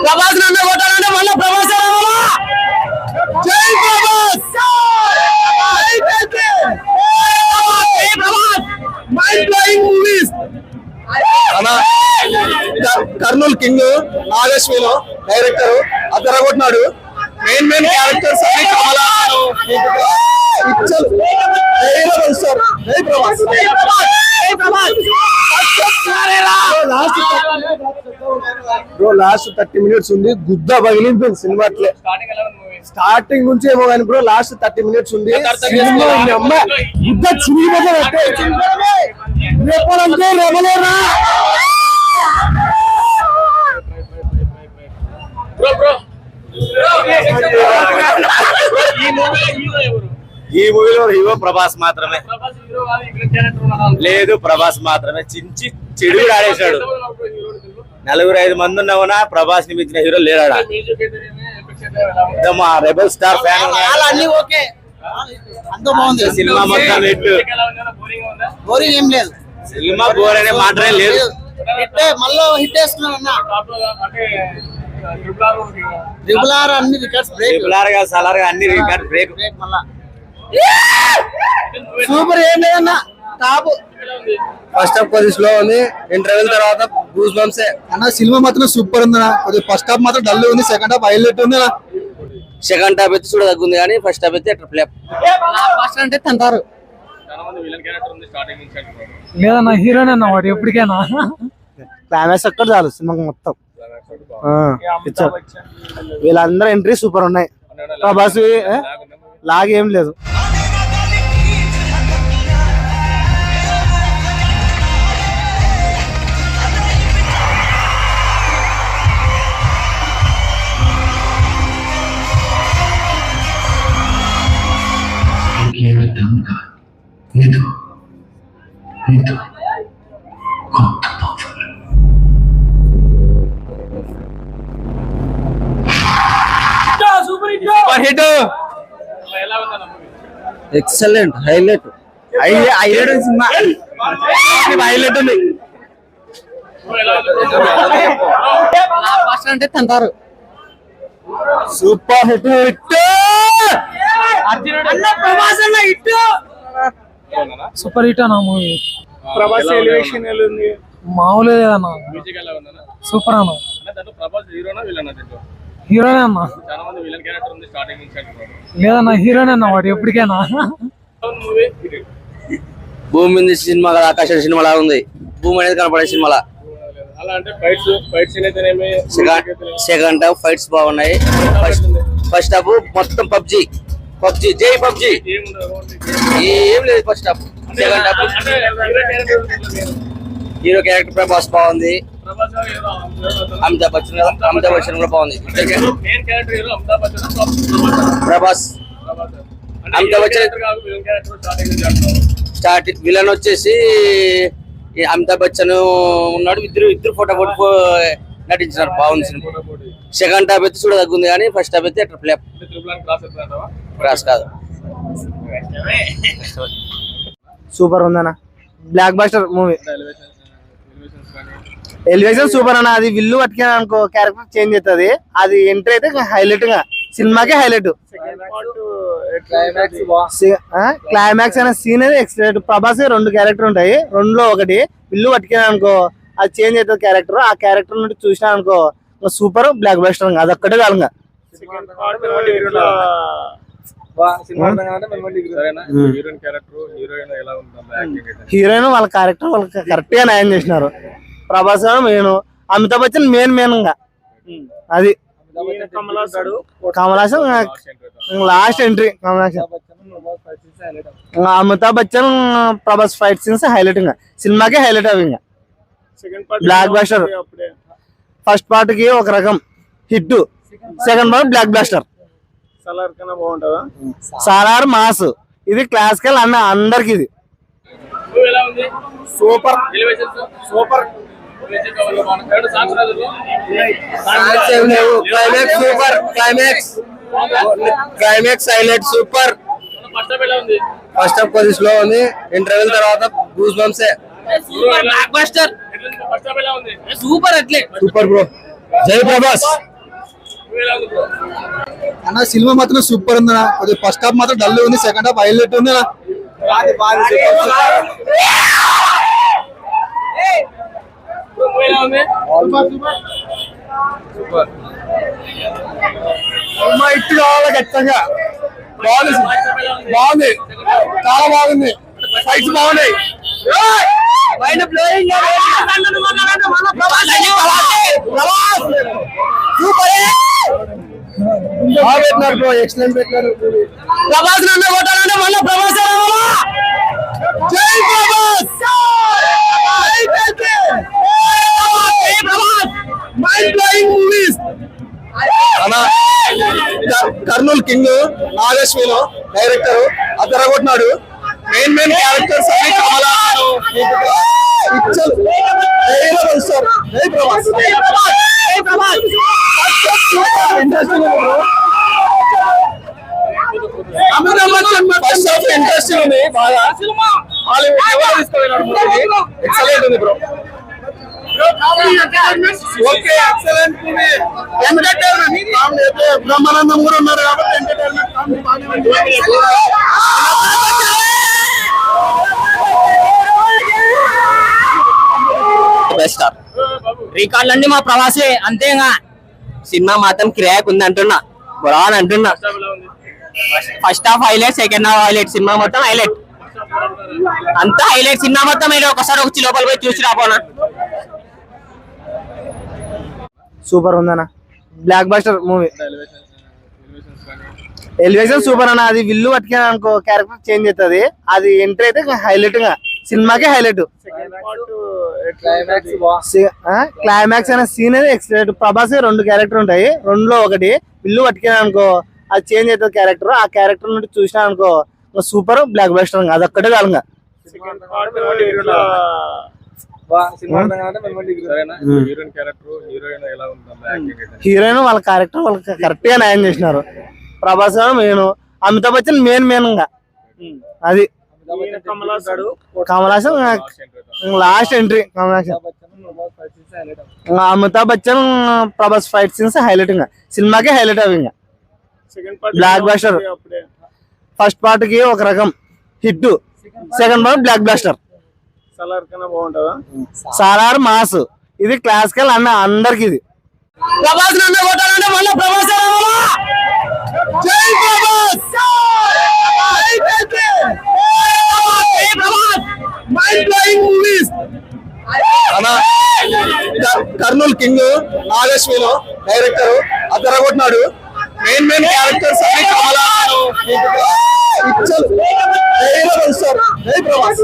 ప్రభాస్ నన్ను కొట్టాలంటే మళ్ళీ ప్రభాస్ రావాలా జై ప్రభాస్! జై ప్రభాస్! మైండ్ బ్లోయింగ్ మూవీస్ అన్న కర్నూలు కింగ్ నాగేశ్వరిలో డైరెక్టర్ అద్దరగొట్టినాడు మెయిన్ మెయిన్ క్యారెక్టర్స్ అన్ని సార్ జై Prabhas! Bro last thirty minutes ఉంది. గుద్ద పగిలింది సినిమా అట్లే. స్టార్టింగ్ నుంచి ఏమో కానీ బ్రో లాస్ట్ థర్టీ మినిట్స్ ఉంది. సినిమా ఉంది అమ్మ. గుద్ద చిరిగిపోతే రేపలంటే రెమలేరా ఈ మూవీలో హీరో ప్రభాస్ మాత్రమే. లేదు ప్రభాస్ మాత్రమే. చించి చెడు ఆడేశాడు నలుగురు ఐదు మంది ఉన్నావునా ప్రభాస్ని మించిన హీరో లేడా మా రెబల్ స్టార్ ఫ్యాన్ అన్ని ఓకే. అంత బాగుంది. సినిమా మొత్తం హిట్. బోరింగ్ ఏం లేదు. సినిమా బోర్ అనే మాటనే లేదు. మళ్ళీ హిట్ వేస్తున్నాడు అన్న. రికార్డ్స్ బ్రేక్ రెగ్యులర్గా సలార్గా అన్ని రికార్డ్ బ్రేక్ బ్రేక్ మళ్ళా. సూపర్ ఏం లేదన్న. టాప్. ఫస్ట్ హాఫ్ కొద్ది స్లో ఉంది. ఇంటర్వెల్ తర్వాత గూస్ బంప్స్. అన్న సినిమా మాత్రం సూపర్ ఉంది అన్న కొద్దిగా ఫస్ట్ హాఫ్ మాత్రం డల్ ఉంది సెకండ్ హాఫ్ హైలైట్ ఉంది సెకండ్ హాఫ్ అయితే చూడ తగ్గుంది కానీ ఫస్ట్ హాఫ్ అయితే అట్లా ఫ్లాప్ ఫస్ట్ అంటే తంటారు లేదన్నా హీరోనే అన్న వాడు ఎప్పటికైనా. క్లైమాక్స్ అక్కడ చాలు సినిమాకి మొత్తం. వీళ్ళందరూ ఎంట్రీ సూపర్ ఉన్నాయి. ప్రభాస్ లాగ్ ఏం లేదు. దమ్గా ఇది ఇది కొత్త power. Super hit! Excellent highlight. Highlight. Cinema. Highlight ఉంది ఫస్ట్ అంటే తంటారు super hit hit! Super hit అన్న మూవీ. ప్రభాస్ ఎలివేషన్ మామూలు ఉందన్న సూపర్ అన్న. హీరోనా విలన్ దీంట్లో? హీరోనే అన్న. చాలా మంది విలన్ క్యారెక్టర్ ఉంది స్టార్టింగ్ నుంచి అంటున్నారు లేదన్న హీరోనే అన్న వాడు ఎప్పటికైనా. మూవీ భూమి మీద సినిమా కదా ఆకాశ సినిమా లాగా ఉంది. భూమి అనేది కనపడే సినిమా అలా అంటే ఫైట్స్ ఫైట్స్ అయితేనేమి సెకండ్ హాఫ్ ఫైట్స్ బాగున్నాయి. ఫస్ట్ ఫస్ట్ హాఫ్ మొత్తం పబ్జి. పబ్జి జై పబ్జి. ఏం లేదు ఫస్ట్ సెకండ్ అంటే హీరో క్యారెక్టర్ ప్రభాస్ బాగుంది. అమితాబ్ బచ్చన్ అమితాబ్ బచ్చన్ కూడా బాగుంది. ప్రభాస్ అమితాబ్ బచ్చన్ స్టార్ట్ విలన్ వచ్చేసి ఈ అమితాబ్ బచ్చన్ ఉన్నాడు. ఇద్దరు ఇద్దరు ఫోటో ఫోటో నటించినారు. బాగుంది సినిమా. సెకండ్ హాఫ్ అయితే చూడ తగ్గుంది కానీ ఫస్ట్ హాఫ్ అయితే అట్లా ఫ్లాప్ క్రాస్ కాదు. సూపర్ ఉందన్న. Blockbuster movie elevation super అన్న. అది విల్లు పట్టుకుని అనుకో క్యారెక్టర్ చేంజ్ అవుతుంది అది ఎంట్రీ అయితే హైలైట్గా సినిమాకే హైలైట్ క్లైమాక్స్ అనే సీన్ అనేది ఎక్సలెంట్ ప్రభాస్ రెండు క్యారెక్టర్ ఉంటాయి. రెండులో ఒకటి. విల్లు పట్టుకుని అనుకో అది చేంజ్ అవుతుంది క్యారెక్టర్ ఆ క్యారెక్టర్ నుండి చూసినా అనుకో సూపర్ బ్లాక్ బస్టర్ అది ఒక్కటే కాదు ఇంకా. సరేనా హీరోయిన్ క్యారెక్టర్ హీరోయిన్ ఎలా ఉంటుంది యాక్టింగ్ అయితే? హీరోయిన్ వాళ్ళ క్యారెక్టర్ వాళ్ళకి కరెక్ట్గా న్యాయం చేసినారు. ప్రభాస్ మెయిన్ అమితాబ్ బచ్చన్ మెయిన్ మెయిన్గా. అది. Kamal Haasan. Last entry Kamal Haasan. ఇంకా Amitabh Bachchan Prabhas fight scenes highlight ఇంకా. సినిమాకే హైలైట్ అవి ఇంకా. బ్లాక్ బస్టర్ ఫస్ట్ పార్ట్కి ఒక రకం hit. Second part blockbuster Salaar కన్నా బాగుంటుందా? సాలార్ మాస్. ఇది క్లాసికల్ అన్న అందరికి ఇది. ఎలా ఉంది? Super. Elevations super. Climax super. Climax climax highlight super. First half ఎలా ఉంది? ఫస్ట్ హాఫ్ కొద్ది స్లో ఉంది. ఇంటర్వెల్ తర్వాత గూస్ బంప్స్ ఎలా ఉంది? Super bro. జై ప్రభాస్. అన్న సినిమా మాత్రం సూపర్ ఉంది అది ఫస్ట్ హాఫ్ మాత్రం డల్ ఉంది సెకండ్ హాఫ్ హైలైట్ ఉంది ఇట్టు కావాలి ఖచ్చితంగా. బాగుంది బాగుంది. చాలా బాగుంది. ఫైట్స్ బాగున్నాయి. బాగా పెట్టినారు బ్రో ఎక్సలెంట్ పెట్టినారు ప్రభాస్ నన్ను కొట్టాలంటే మళ్ళీ ప్రభాస్ జై Prabhas mind blowing movies Kurnool king నాగేశ్వరిలో డైరెక్టర్ అద్దరగొట్టినాడు మెయిన్ మెయిన్ క్యారెక్టర్స్ అన్ని కమలాసన్ సార్ జై Prabhas Amitabh Bachchan first half interesting ఉంది బాగా హాలీవుడ్ ఎవరు తీసుకుపోయినాడు ఎక్సలెంట్ ఉంది bro okay excellent movie entertainment comedy అయితే బ్రహ్మానందం కూడా ఉన్నారు కాబట్టి ఎంటర్టైన్మెంట్ రికార్డులు అన్ని మా ప్రవాసే అంతేగా. సినిమా మాత్రం కిరాక్ ఉంది అంటున్నా. బురా అని అంటున్నా. First half highlight second half highlight cinema మొత్తం హైలైట్ అంతా హైలైట్ సినిమా మొత్తం హైలైట్ ఒకసారి వచ్చి లోపల పోయి చూసి రాపోనా. సూపర్ ఉందన్న. Blockbuster movie elevation super అన్న. అది విల్లు పట్టుకుని అనుకో క్యారెక్టర్ చేంజ్ అవుతుంది అది ఎంట్రీ అయితే హైలైట్గా. సినిమాకే హైలైట్ క్లైమాక్స్ అనే సీన్ ఎక్సలెంట్ ప్రభాస్ రెండు క్యారెక్టర్ ఉంటాయి. రెండులో ఒకటి విల్లు పట్టుకుని అనుకో అది చేంజ్ అవుతుంది క్యారెక్టర్ ఆ క్యారెక్టర్ నుండి చూసినా అనుకో సూపర్ బ్లాక్ బస్టర్ అది ఒక్కటే కాలంగా హీరోయిన్ క్యారెక్టర్ హీరోయిన్. ఎలా ఉంటుంది యాక్టింగ్ అయితే హీరోయిన్ వాళ్ళ క్యారెక్టర్ వాళ్ళకి కరెక్ట్గా న్యాయం చేసినారు. ప్రభాస్ మెయిన్. అమితాబ్ బచ్చన్ మెయిన్ మెయిన్గా అది. Kamal Haasan last entry Amitabh Bachchan Prabhas fight scenes highlight ఇంకా. సినిమాకే హైలైట్ అవి ఇంకా. సెకండ్ పార్ట్ బ్లాక్ బస్టర్ అప్పుడే ఫస్ట్ పార్ట్కి ఒక రకం hit second part block blaster Salaar mass ఇది క్లాసికల్ అన్న అందరికి ఇది. ప్రభాస్! జై Prabhas! Mind blowing movies Kurnool king నాగేశ్వరిలో director అద్దరగొట్టినాడు మెయిన్ మెయిన్ క్యారెక్టర్స్ అన్ని పిక్చర్ హీరో సార్ జై ప్రభాస్